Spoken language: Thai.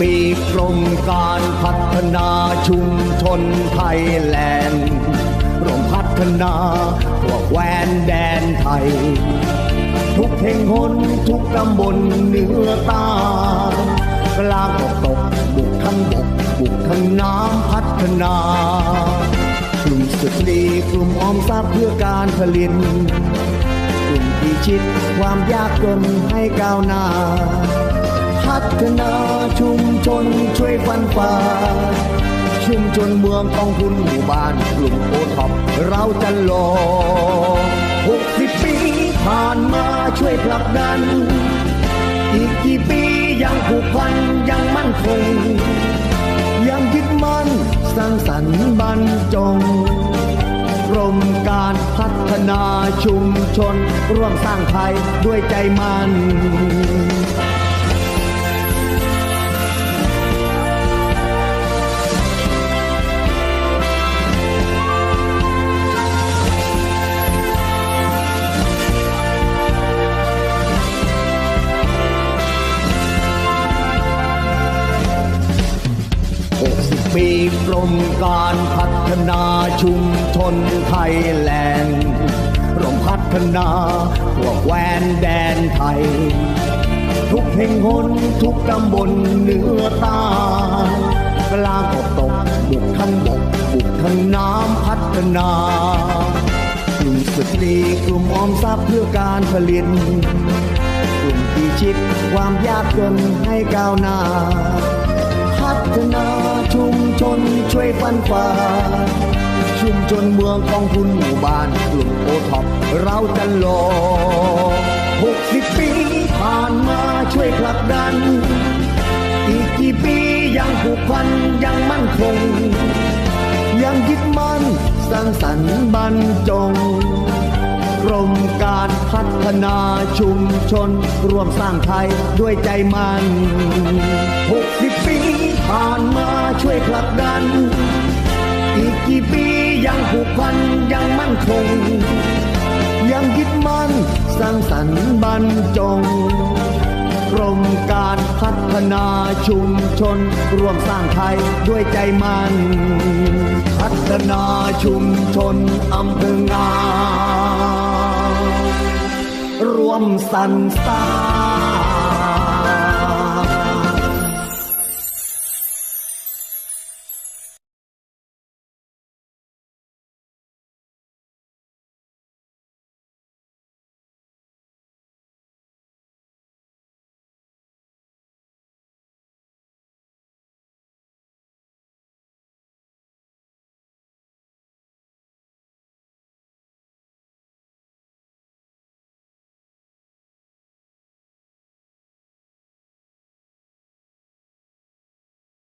ปีกรมการพัฒนาชุมชนไทยแลนด์รวมพัฒนาพวกแวนแดนไทย ทุกแห่งหนทุกตำบลเหนือใตากลางกตกบุกทั้งบกบุกทั้งน้ำพัฒนากลุ่มสตรีกลุ่มออมทรัพย์เพื่อการผลิตกลุ่มพิชิตความยากจนให้ก้าวหน้า พัฒนาชุมชนช่วยฟันฝ่าชุมชนเมืองกองทุนหมู่บ้านกลุ่มโอท็อปเราจะรอหกสิบปีผ่านมาช่วยผลักดัน อีกกี่ปียังผูกพันยังมั่นคง ยังยึดมั่นสร้างสรรค์บรรจงกรมการพัฒนาชุมชน ร่วมสร้างไทยด้วยใจมัน 60ปีกรมการพัฒนาชุมชนไทยแลนด์รวมพัฒนาพวกแวนแดนไทย ทุกแห่งหนทุกตำบลเหนือใตากลางก็ตกบุกทั้งบกบุกทั้งน้ำพัฒนากลุ่มสตรีกลุ่มออมทรัพย์เพื่อการผลิตกลุ่มพิชิตความยากจนให้ก้าวหน้า ฒนาชุมชนช่วยฟันฝ่าชุมชนเมืองกองทุนหมู่บ้านกลุ่มโอท็อปเราจะรอหกสิบปีผ่านมาช่วยผลักดัน อีกกี่ปียังผูกพันยังมั่นคง ยังยึดมั่นสร้างสรรค์บรรจง รมการพัฒนาชุมชน ร่วมสร้างไทยด้วยใจมัน 60 ปีผ่านมาช่วยผลักดัน อีกกี่ปียังผูกพันยังมั่นคง ยังยึดมั่นสร้างสรรค์บรรจงกรมการพัฒนาชุมชน ร่วมสร้างไทยด้วยใจมัน พัฒนาชุมชนอำเภองาม วมสันสา